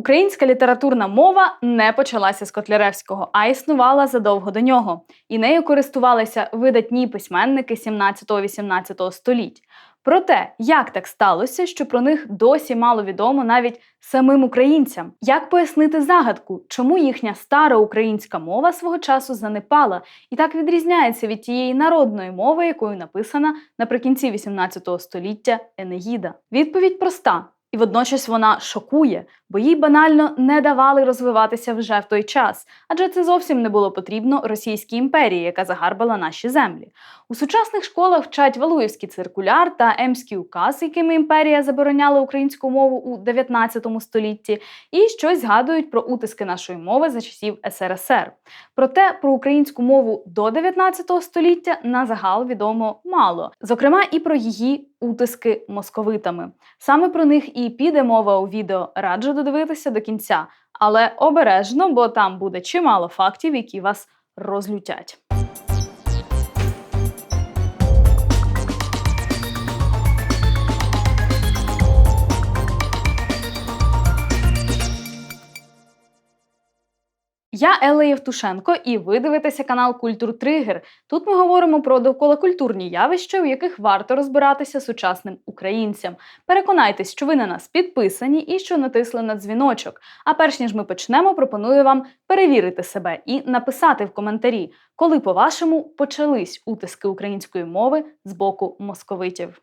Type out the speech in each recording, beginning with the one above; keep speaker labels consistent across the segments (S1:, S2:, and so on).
S1: Українська літературна мова не почалася з Котляревського, а існувала задовго до нього, і нею користувалися видатні письменники 17-18 століть. Проте, як так сталося, що про них досі мало відомо навіть самим українцям? Як пояснити загадку, чому їхня стара українська мова свого часу занепала і так відрізняється від тієї народної мови, якою написана наприкінці 18 століття Енеїда? Відповідь проста. І водночас вона шокує, бо їй банально не давали розвиватися вже в той час, адже це зовсім не було потрібно Російській імперії, яка загарбала наші землі. У сучасних школах вчать Валуївський циркуляр та Емський указ, якими імперія забороняла українську мову у 19 столітті, і щось згадують про утиски нашої мови за часів СРСР. Проте про українську мову до 19 століття на загал відомо мало, зокрема і про її утиски московитами. Саме про них і піде мова у відео. Раджу додивитися до кінця, але обережно, бо там буде чимало фактів, які вас розлютять. Я Елла Євтушенко, і ви дивитеся канал Культур Тригер. Тут ми говоримо про довколокультурні явища, у яких варто розбиратися сучасним українцям. Переконайтесь, що ви на нас підписані і що натисли на дзвіночок. А перш ніж ми почнемо, пропоную вам перевірити себе і написати в коментарі, коли, по-вашому, почались утиски української мови з боку московитів.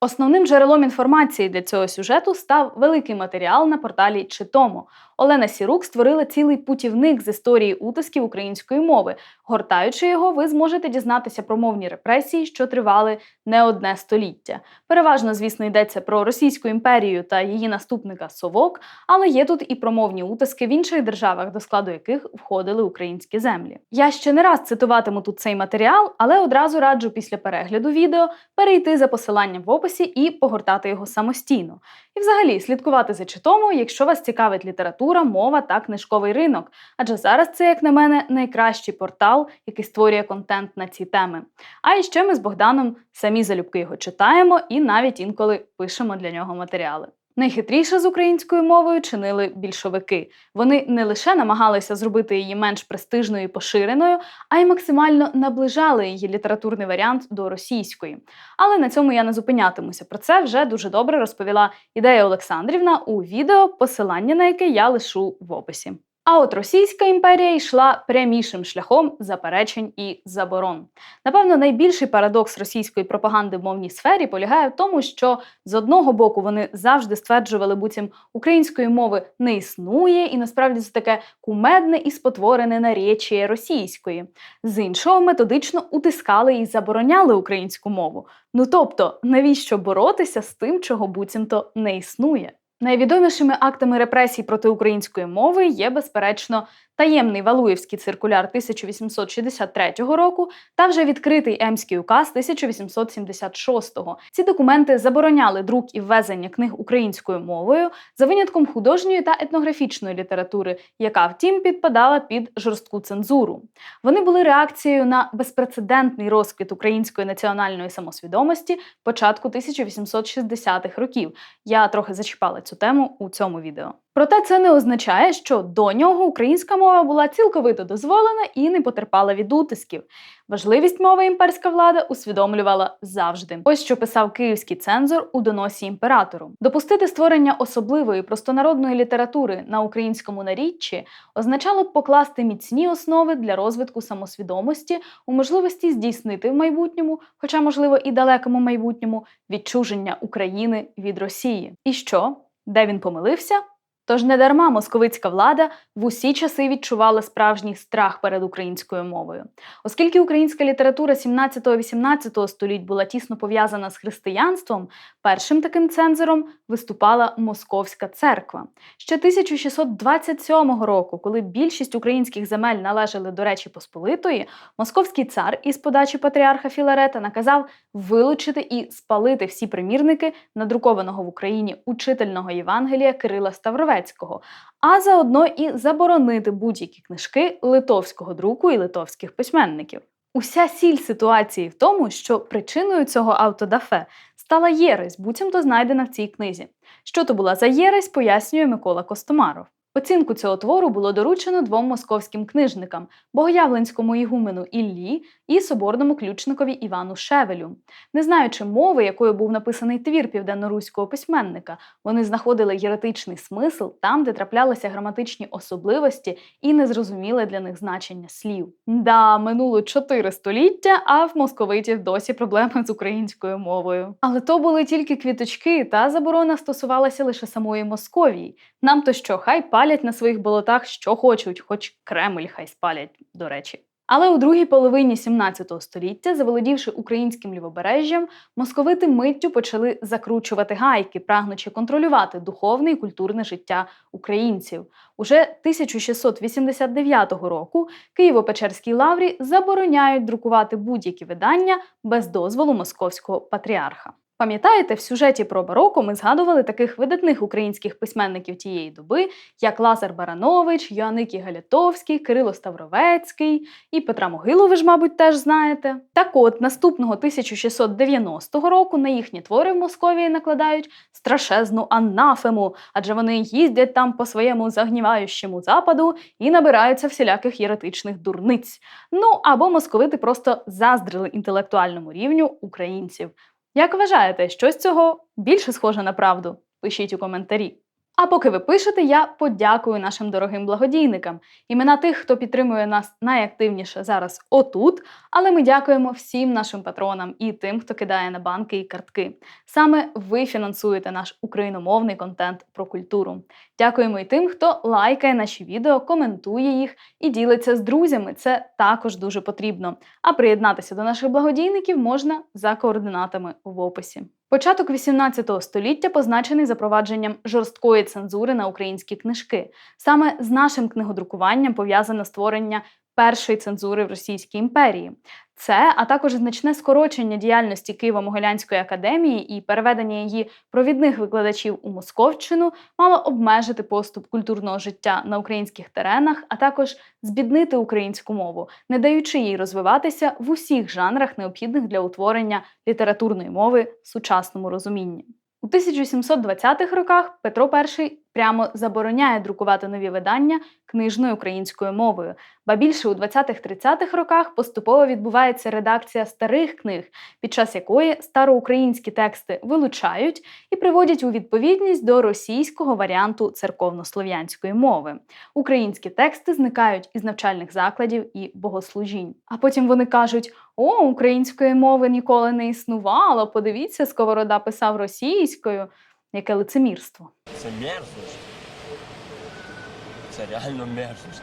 S1: Основним джерелом інформації для цього сюжету став великий матеріал на порталі Читомо. Олена Сірук створила цілий путівник з історії утисків української мови. Гортаючи його, ви зможете дізнатися про мовні репресії, що тривали не одне століття. Переважно, звісно, йдеться про Російську імперію та її наступника Совок, але є тут і про мовні утиски в інших державах, до складу яких входили українські землі. Я ще не раз цитуватиму тут цей матеріал, але одразу раджу після перегляду відео перейти за посиланням в описі і погортати його самостійно. І, взагалі, слідкувати за читому, якщо вас цікавить література, мова та книжковий ринок. Адже зараз це, як на мене, найкращий портал, який створює контент на ці теми. А і ще ми з Богданом самі залюбки його читаємо і навіть інколи пишемо для нього матеріали. Найхитріше з українською мовою чинили більшовики. Вони не лише намагалися зробити її менш престижною і поширеною, а й максимально наближали її літературний варіант до російської. Але на цьому я не зупинятимуся. Про це вже дуже добре розповіла ідея Олександрівна у відео, посилання на яке я лишу в описі. А от Російська імперія йшла прямішим шляхом заперечень і заборон. Напевно, найбільший парадокс російської пропаганди в мовній сфері полягає в тому, що з одного боку вони завжди стверджували, буцім української мови не існує, і насправді це таке кумедне і спотворене наречіє російської. З іншого методично утискали і забороняли українську мову. Ну тобто, навіщо боротися з тим, чого буцімто не існує? Найвідомішими актами репресій проти української мови є, безперечно, таємний Валуєвський циркуляр 1863 року та вже відкритий Емський указ 1876-го. Ці документи забороняли друк і ввезення книг українською мовою за винятком художньої та етнографічної літератури, яка, втім, підпадала під жорстку цензуру. Вони були реакцією на безпрецедентний розквіт української національної самосвідомості початку 1860-х років. Я трохи зачіпала цю тему у цьому відео. Проте це не означає, що до нього українська мова була цілковито дозволена і не потерпала від утисків. Важливість мови імперська влада усвідомлювала завжди. Ось що писав київський цензор у доносі імператору: допустити створення особливої простонародної літератури на українському наріччі означало б покласти міцні основи для розвитку самосвідомості у можливості здійснити в майбутньому, хоча можливо і далекому майбутньому, відчуження України від Росії. І що? Де він помилився? Тож недарма московицька влада в усі часи відчувала справжній страх перед українською мовою. Оскільки українська література 17-18 століть була тісно пов'язана з християнством, першим таким цензором виступала Московська церква. Ще 1627 року, коли більшість українських земель належали до Речі Посполитої, московський цар із подачі патріарха Філарета наказав вилучити і спалити всі примірники надрукованого в Україні учительного Євангелія Кирила Ставровецького, а заодно і заборонити будь-які книжки литовського друку і литовських письменників. Уся сіль ситуації в тому, що причиною цього автодафе стала єресь, буцімто знайдена в цій книзі. Що то була за єресь, пояснює Микола Костомаров. Оцінку цього твору було доручено двом московським книжникам богоявленському ігумену Іллі і соборному ключникові Івану Шевелю. Не знаючи мови, якою був написаний твір південноруського письменника, вони знаходили єретичний смисл там, де траплялися граматичні особливості і незрозуміле для них значення слів. Да, минуло чотири століття, а в московитів досі проблеми з українською мовою. Але то були тільки квіточки, та заборона стосувалася лише самої Московії. Нам то що, хай палять на своїх болотах, що хочуть, хоч Кремль хай спалять, до речі. Але у другій половині 17 століття, заволодівши українським лівобережжям, московити миттю почали закручувати гайки, прагнучи контролювати духовне і культурне життя українців. Уже 1689 року Києво-Печерській лаврі забороняють друкувати будь-які видання без дозволу московського патріарха. Пам'ятаєте, в сюжеті про бароко ми згадували таких видатних українських письменників тієї доби, як Лазар Баранович, Йоанникій Галятовський, Кирило Ставровецький і Петра Могилу, ви ж, мабуть, теж знаєте. Так от, наступного 1690 року на їхні твори в Московії накладають страшезну анафему, адже вони їздять там по своєму загніваючому западу і набираються всіляких єретичних дурниць. Ну або московити просто заздрили інтелектуальному рівню українців. Як вважаєте, що з цього більше схоже на правду? Пишіть у коментарі. А поки ви пишете, я подякую нашим дорогим благодійникам. Імена тих, хто підтримує нас найактивніше зараз отут. Але ми дякуємо всім нашим патронам і тим, хто кидає на банки і картки. Саме ви фінансуєте наш україномовний контент про культуру. Дякуємо і тим, хто лайкає наші відео, коментує їх і ділиться з друзями. Це також дуже потрібно. А приєднатися до наших благодійників можна за координатами в описі. Початок XVIII століття позначений запровадженням жорсткої цензури на українські книжки. Саме з нашим книгодрукуванням пов'язане створення першої цензури в Російській імперії. Це, а також значне скорочення діяльності Києво-Могилянської академії і переведення її провідних викладачів у Московщину мало обмежити поступ культурного життя на українських теренах, а також збіднити українську мову, не даючи їй розвиватися в усіх жанрах, необхідних для утворення літературної мови в сучасному розумінні. У 1720-х роках Петро І прямо забороняє друкувати нові видання книжною українською мовою. Ба більше у 20-30-х роках поступово відбувається редакція старих книг, під час якої староукраїнські тексти вилучають і приводять у відповідність до російського варіанту церковнослов'янської мови. Українські тексти зникають із навчальних закладів і богослужінь. А потім вони кажуть: о, української мови ніколи не існувало. Подивіться, Сковорода писав російською. Яке лицемірство.
S2: Це мерзость. Це реально мерзость.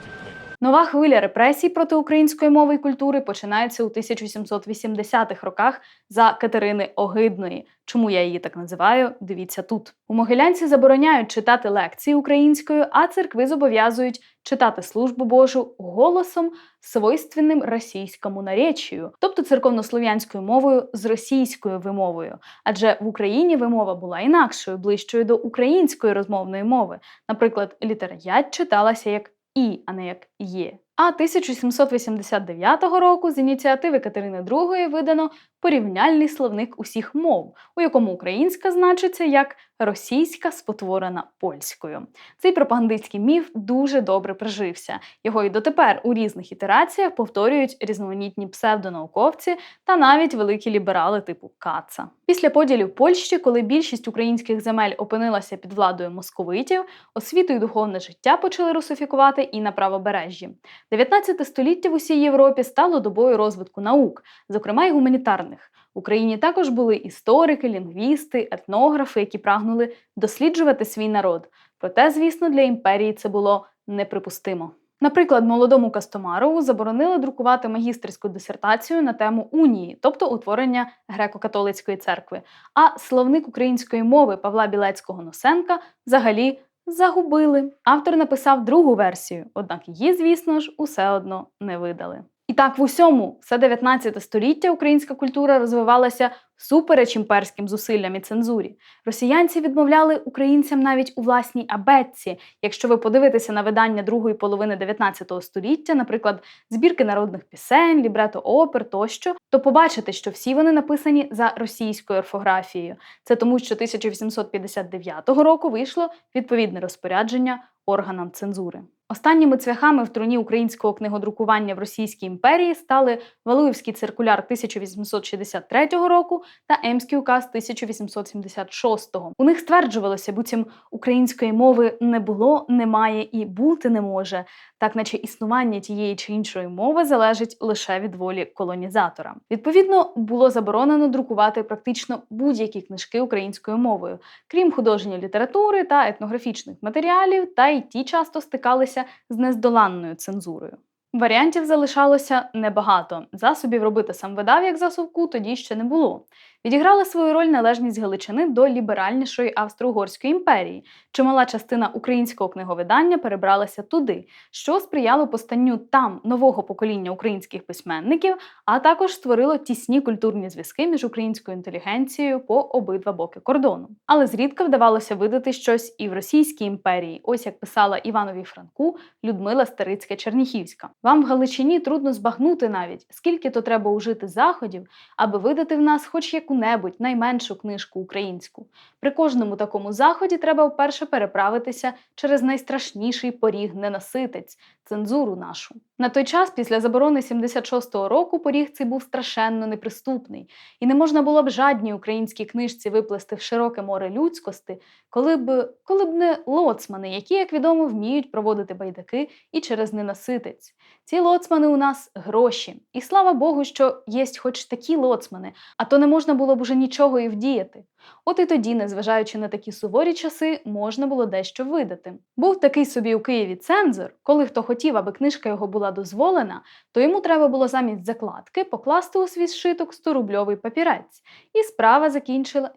S1: Нова хвиля репресій проти української мови і культури починається у 1780-х роках за Катерини Огидної. Чому я її так називаю? Дивіться тут. У Могилянці забороняють читати лекції українською, а церкви зобов'язують читати службу Божу голосом, свойственним російському наречію, тобто церковнослов'янською мовою з російською вимовою. Адже в Україні вимова була інакшою, ближчою до української розмовної мови. Наприклад, літера «ять» читалася як і, а не як є. А 1789 року з ініціативи Катерини II видано порівняльний словник усіх мов, у якому українська значиться як російська спотворена польською. Цей пропагандистський міф дуже добре прижився. Його і дотепер у різних ітераціях повторюють різноманітні псевдонауковці та навіть великі ліберали типу Каца. Після поділів Польщі, коли більшість українських земель опинилася під владою московитів, освіту і духовне життя почали русифікувати і на правобережжі. 19 століття в усій Європі стало добою розвитку наук, зокрема й гуманітарних. В Україні також були історики, лінгвісти, етнографи, які прагнули досліджувати свій народ. Проте, звісно, для імперії це було неприпустимо. Наприклад, молодому Кастомарову заборонили друкувати магістерську дисертацію на тему унії, тобто утворення греко-католицької церкви. А словник української мови Павла Білецького Носенка взагалі загубили. Автор написав другу версію, однак її, звісно ж, усе одно не видали. І так в усьому, все 19 століття українська культура розвивалася всупереч імперським зусиллям і цензурі. Росіянці відмовляли українцям навіть у власній абетці. Якщо ви подивитеся на видання другої половини 19 століття, наприклад, збірки народних пісень, лібрето опер тощо, то побачите, що всі вони написані за російською орфографією. Це тому, що 1859 року вийшло відповідне розпорядження органам цензури. Останніми цвяхами в труні українського книгодрукування в Російській імперії стали Валуївський циркуляр 1863 року та Емський указ 1876. У них стверджувалося, буцім української мови не було, немає і бути не може, так наче існування тієї чи іншої мови залежить лише від волі колонізатора. Відповідно, було заборонено друкувати практично будь-які книжки українською мовою, крім художньої літератури та етнографічних матеріалів, та й ті часто стикалися з нездоланною цензурою. Варіантів залишалося небагато. Засобів робити сам видав як засувку тоді ще не було. Відіграла свою роль належність Галичини до ліберальнішої Австро-Угорської імперії. Чимала частина українського книговидання перебралася туди, що сприяло постанню там нового покоління українських письменників, а також створило тісні культурні зв'язки між українською інтелігенцією по обидва боки кордону. Але зрідка вдавалося видати щось і в Російській імперії, ось як писала Іванові Франку Людмила Старицька Черніхівська. Вам в Галичині трудно збагнути навіть, скільки то треба ужити заходів, аби видати в нас хоч яку-небудь найменшу книжку українську. При кожному такому заході треба вперше переправитися через найстрашніший поріг ненаситець цензуру нашу. На той час, після заборони 76-го року, поріг цей був страшенно неприступний, і не можна було б жадній українській книжці виплести в широке море людськости, коли б, коли б не лоцмани, які, як відомо, вміють проводити байдаки і через ненаситець. Ці лоцмани у нас гроші. І слава Богу, що єсть хоч такі лоцмани, а то не можна було б уже нічого і вдіяти. От і тоді, незважаючи на такі суворі часи, можна було дещо видати. Був такий собі у Києві цензор, коли хто хотів, аби книжка його була дозволена, то йому треба було замість закладки покласти у свій зшиток 100-рубльовий папірець, і справа закінчила.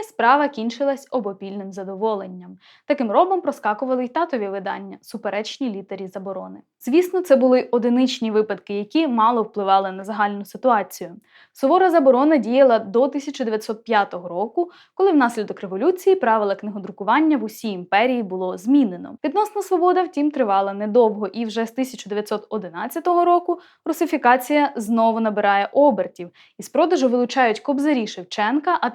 S1: І справа кінчилась обопільним задоволенням. Таким робом проскакували й татові видання, суперечні літері заборони. Звісно, це були одиничні випадки, які мало впливали на загальну ситуацію. Сувора заборона діяла до 1905 року, коли внаслідок революції правила книгодрукування в усій імперії було змінено. Відносна свобода, втім, тривала недовго, і вже з 1911 року русифікація знову набирає обертів. Із продажу вилучають кобзарі Шевченка, а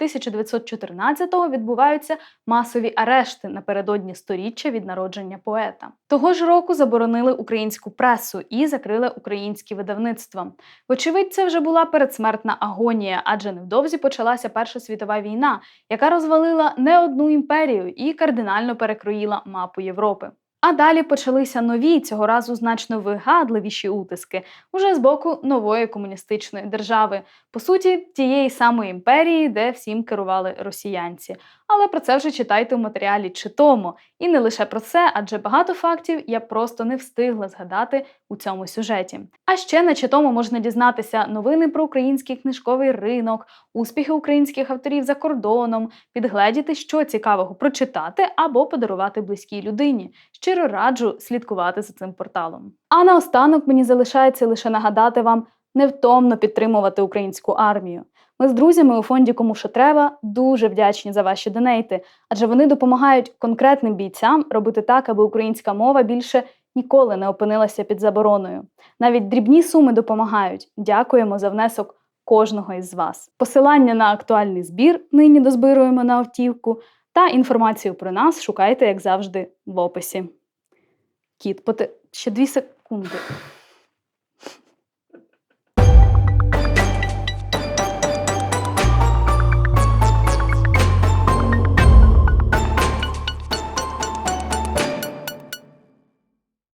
S1: 1914-го відбуваються масові арешти напередодні сторіччя від народження поета. Того ж року заборонили українську пресу і закрили українські видавництва. Вочевидь, це вже була передсмертна агонія, адже невдовзі почалася Перша світова війна, яка розвалила не одну імперію і кардинально перекроїла мапу Європи. А далі почалися нові, цього разу значно вигадливіші утиски уже з боку нової комуністичної держави, по суті, тієї самої імперії, де всім керували росіянці. Але про це вже читайте у матеріалі читомо. І не лише про це, адже багато фактів я просто не встигла згадати у цьому сюжеті. А ще на читому можна дізнатися новини про український книжковий ринок, успіхи українських авторів за кордоном, підгледіти, що цікавого прочитати або подарувати близькій людині. Щиро раджу слідкувати за цим порталом. А наостанок мені залишається лише нагадати вам невтомно підтримувати українську армію. Ми з друзями у фонді Кому що треба дуже вдячні за ваші донейти, адже вони допомагають конкретним бійцям робити так, аби українська мова більше ніколи не опинилася під забороною. Навіть дрібні суми допомагають. Дякуємо за внесок кожного із вас. Посилання на актуальний збір нині дозбируємо на автівку, та інформацію про нас шукайте, як завжди, в описі. Кіт, поти... ще дві секунди.